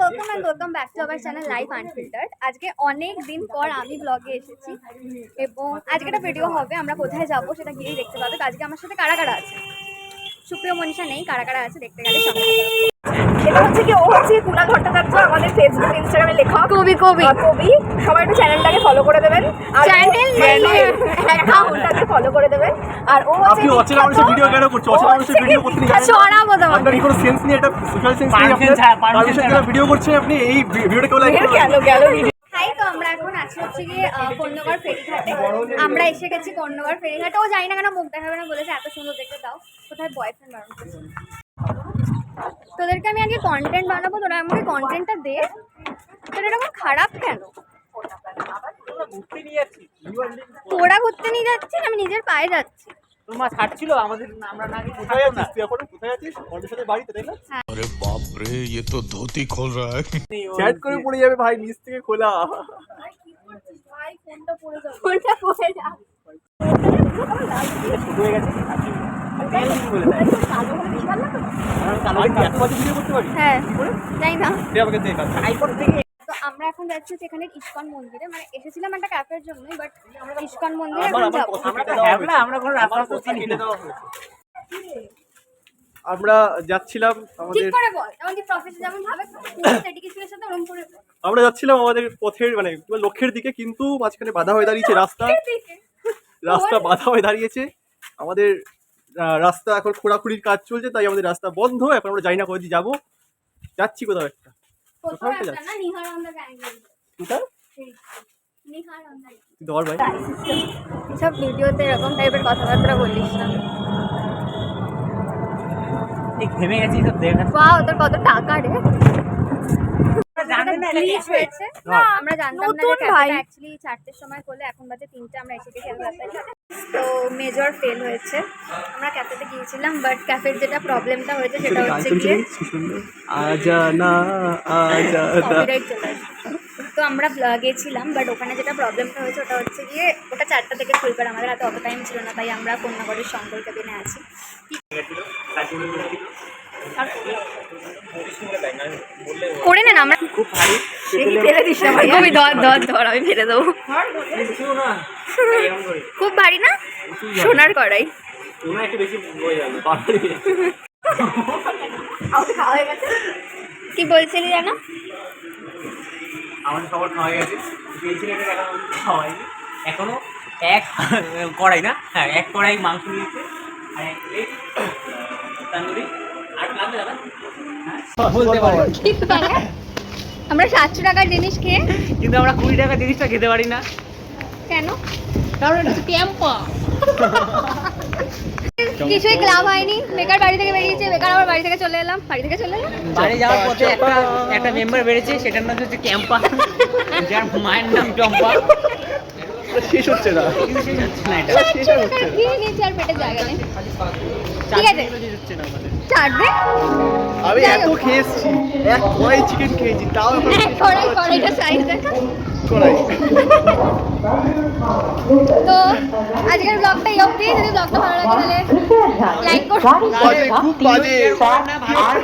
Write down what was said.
Our channel life unfiltered আজকে অনেক দিন পর আমি ব্লগে এসেছি এবং আজকে একটা ভিডিও হবে আমরা কোথায় যাব সেটা গিয়েই দেখতে পাবে। আজকে আমার সাথে কারা কারা আছে? সুপ্রিয় মনীষা নেই কারা কারা আছে দেখতে গেলে সঙ্গে। এটা হচ্ছে কি ও হচ্ছে কুণাল ভট্টাচার্য আমাদের ফেসবুক ইনস্টাগ্রামে লেখক। কবি কবি। কবি। সবাই একটু চ্যানেলটাকে ফলো করে দেবেন। অ্যাকাউন্টটাকে ফলো করে দেবেন আর ও আপনি অচেনা মানুষের ভিডিও কেন করছ অচেনা মানুষের ভিডিও করতে? চড়াবো তোমাকে। আপনার কি কোনো সেন্স নেই একটা সোশ্যাল সেন্স নেই আপনার। ভিডিও করছেন আপনি এই ভিডিওটা কেউ লাইক বিচ্ছিন্ন। গেল গেল হাই তো আমরা এখন আছি হচ্ছে গিয়ে আহ, ফেরিঘাটে। আমরা এসে গেছি কর্ণগড় ফেরিঘাটে। ও জানি না কেন মুখ দেখাবে না বলেছে এত সুন্দর দেখতে দাও। কোথায় বয়ফ্রেন্ড বারণ করছে তোদেরকে আমি আগে কন্টেন্ট বানাবো তোরা আমাকে কন্টেন্টটা দে। তোর এরকম খারাপ কেন? তোরা ঘুরতে নিয়ে যাচ্ছিস আমি নিজের পায়ে যাচ্ছি তোমার ছাড়ছিল আমাদের আমরা না গিয়ে কোথায় ছাড়তো না আছিস তুই এখন কোথায় আছিস কর্ণের সাথে বাড়িতে তাই না अरे बाप रे ये तो धोती खोल रहा है চ্যাট করে পড়ে যাবে ভাই নিচ থেকে খোলা ফোনটা পড়ে যা হয়ে গেছে আমি কি এত বাজে ভিডিও করতে পারি হ্যাঁ যাই না তুই আমাকে দেখ আইফোন থেকে তো আমরা এখন যাচ্ছি সেখানে ইস্কন মন্দিরে। মানে এসেছিলাম একটা ক্যাফের জন্যই বাট ইস্কন মন্দিরে এখন আমার যাব। আমরা কোনো রাস্তা। আমরা যাচ্ছিলাম ঠিক আমাদের করে বল এমন প্রফেসর যেমন ভাবে ডেডিকেশনের সাথে ওরকম করে আমরা যাচ্ছিলাম আমাদের পথের মানে লক্ষ্যের দিকে কিন্তু মাঝখানে বাধা হয়ে দাঁড়িয়েছে রাস্তা। রাস্তা বাধা হয়ে দাঁড়িয়েছে। আমাদের রাস্তা এখন খোঁড়াখুড়ির কাজ চলছে তাই আমাদের রাস্তা বন্ধ। এখন আমরা জানি না কোথায় যাব। যাচ্ছি কোথাও একটা। সব ভিডিওতে এরকম টাইপের কথাবার্তা বলিস না। ঘেমে গেছি সব দেখা তোর কত টাকা রে। হয়েছে। না। আমরা জানতাম না যে অ্যাকচুয়ালি চারটের সময় করলে এখন বাজে তিনটে আমরা এসে রাস্তায় তো মেজর ফেল হয়েছে। আমরা ক্যাফেতে গিয়েছিলাম বাট ক্যাফের যেটা প্রবলেমটা হয়েছে সেটা হচ্ছে গিয়ে আজা না আজা। তো আমরা গেছিলাম বাট ওখানে যেটা প্রবলেমটা হয়েছে ওটা হচ্ছে গিয়ে ওটা চারটা থেকে খুলবে আমাদের হাতে অত টাইম ছিল না তাই আমরা কন্যাগড়ের শঙ্কর কেবিনে আছি। করে নেন আমরা। খুব ভারী। ফেলে দিস না ভাই খুবই ধর ধর ধর আমি ফেলে দেবো। খুব ভারী না? সোনার কড়াই। একটু বেশি কি বলছিলি জানো? আমাদের সবার খাওয়া গেছে। এই ছেলেটার এখনও খাওয়াইনি এখনও এক কড়াই না? হ্যাঁ এক কড়াই মাংস নিয়েছে। আর এক বলতে পারি আমরা সাতশো টাকার জিনিস খেয়ে কিন্তু আমরা কুড়ি টাকা জিনিসটা খেতে পারি না। কেন? কারণ কিছুই ক্লাব হয়নি। বেকার বাড়ি থেকে বেরিয়েছে। বেকার আবার বাড়ি থেকে চলে এলাম। বাড়ি থেকে চলে এলাম। বাড়ি যাওয়ার পথে একটা একটা মেম্বার বেড়েছে সেটার নাম হচ্ছে ক্যাম্পা যার মায়ের নাম টম্পা শেষ হচ্ছে না। শেষ হচ্ছে না এটা। খেয়ে নিয়েছি আর পেটে জায়গা নেই? ঠিক আছে। চাটবে আমি এত খেয়েছি এক কড়াই চিকেন খেয়েছি তাও এখন কড়াই কড়াইটা সাইজ দেখা। তো আজকের ব্লগটা এই অবধি। যদি ব্লগটা ভালো লাগে তাহলে লাইক করুন খুব বাজে। না ভাই